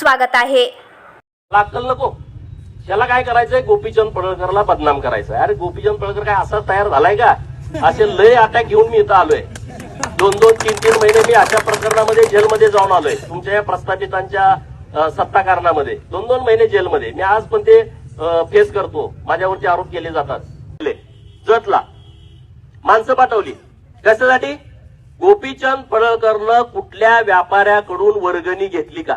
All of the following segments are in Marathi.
स्वागत आहे. अक्कल नको. त्याला काय करायचंय? गोपीचंद पडळकरला बदनाम करायचंय. अरे गोपीचंद पडळकर काय असा तयार झालाय का? असे लय अटॅक घेऊन मी इथं आलोय. दोन दोन तीन तीन महिने मी अशा प्रकरणामध्ये जेलमध्ये जाऊन आलोय. तुमच्या या प्रस्थापितांच्या सत्ता कारणामध्ये दोन दोन महिने जेलमध्ये. मी आज पण ते फेस करतो. माझ्यावरचे आरोप केले जातात. जतला. माणसं पाठवली. कशासाठी? गोपीचंद पडळकरनं कुठल्या व्यापाऱ्याकडून वर्गणी घेतली का?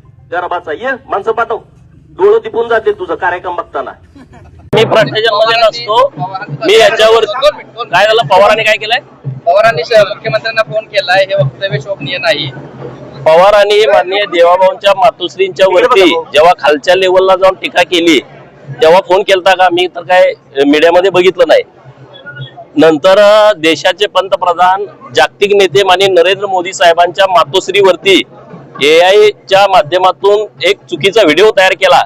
गरबाचा ये माणसं पाठव. डोळं तिपून जाते तुझं कार्यक्रम बघताना. मी भ्रष्टाचारमध्ये नसतो. मी याच्यावर काय झालं पवारांनी काय केलंय? पवारांनी मुख्यमंत्र्यांना फोन केलाय हे वक्तव्य शोभनीय नाही. पवारांनी माननीय देवाभाऊंच्या मातोश्रींच्या वरती जेव्हा खालच्या लेवलला जाऊन टीका केली तेव्हा फोन केलता का? मी तर काय मीडियामध्ये बघितलं नाही. नंतर देशाचे पंतप्रधान जागतिक नेते माननीय नरेंद्र मोदी साहेबांच्या मातोश्रीवरती एआय च्या माध्यमातून एक चुकीचा व्हिडिओ तयार केला.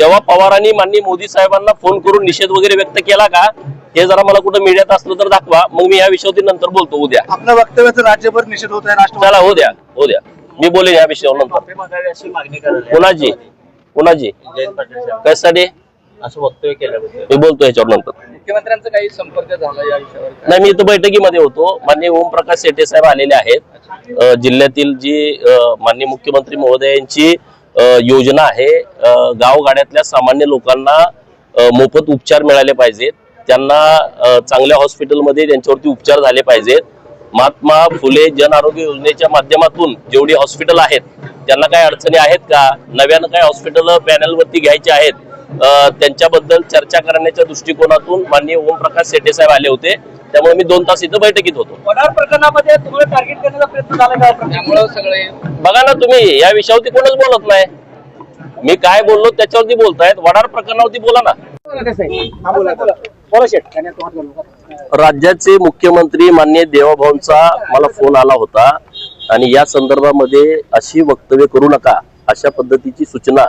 तेव्हा पवारांनी माननीय मोदी साहेबांना फोन करून निषेध वगैरे व्यक्त केला का? हे जरा मला कुठं मीडियात असलं तर दाखवा. मग मी या विषयावरती नंतर बोलतो. उद्या आपल्या वक्तव्याचा राज्यभर निषेध होत आहे राष्ट्रवादी चला हो द्या. हो द्या. मी बोलेन या विषयावर नंतर. पाटील साहेब. कशासाठी? असं वक्तव्य केल्याबद्दल. मी बोलतो याच्यावर नंतर. मुख्यमंत्र्यांचा काही संपर्क झाला या विषयावर नाही मी इथं बैठकीमध्ये होतो. माननीय ओमप्रकाश शेटे साहेब आलेले आहेत. जिल्ह्यातील जी माननीय मुख्यमंत्री महोदयांची योजना आहे गावगाड्यातल्या सामान्य लोकांना मोफत उपचार मिळाले पाहिजेत. त्यांना चांगल्या हॉस्पिटलमध्ये त्यांच्यावरती उपचार झाले पाहिजेत. महात्मा फुले जन आरोग्य योजनेच्या माध्यमातून जेवढी हॉस्पिटल आहेत त्यांना काही अडचणी आहेत का? नव्यानं काही हॉस्पिटल पॅनलवरती घ्यायचे आहेत. त्यांच्याबद्दल चर्चा करण्याच्या दृष्टिकोनातून माननीय ओमप्रकाश शेटे साहेब आले होते. त्यामुळे मी दोन तास इथं बैठकीत होतो. प्रकरणामध्ये तुम्हाला टार्गेट करण्याचा प्रयत्न झाला सगळे बघा ना तुम्ही या विषयावरती कोणच बोलत नाही. मी काय बोललो त्याच्यावरती बोलतायत. वडार प्रकरणावरती बोला ना. राज्याचे मुख्यमंत्री माननीय देवाभाऊंचा मला फोन आला होता. आणि या संदर्भामध्ये अशी वक्तव्य करू नका अशा पद्धतीची सूचना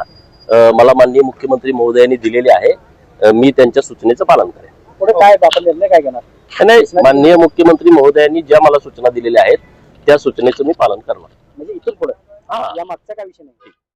मला माननीय मुख्यमंत्री महोदयांनी दिलेली आहे. मी त्यांच्या सूचनेचं पालन करेन. पुढे काय आपण निर्णय काय घेणार? नाही माननीय मुख्यमंत्री महोदयांनी ज्या मला सूचना दिलेल्या आहेत त्या सूचनेचं मी पालन करणार. म्हणजे इथून पुढे. हा. या मागचा काय विषय नाही?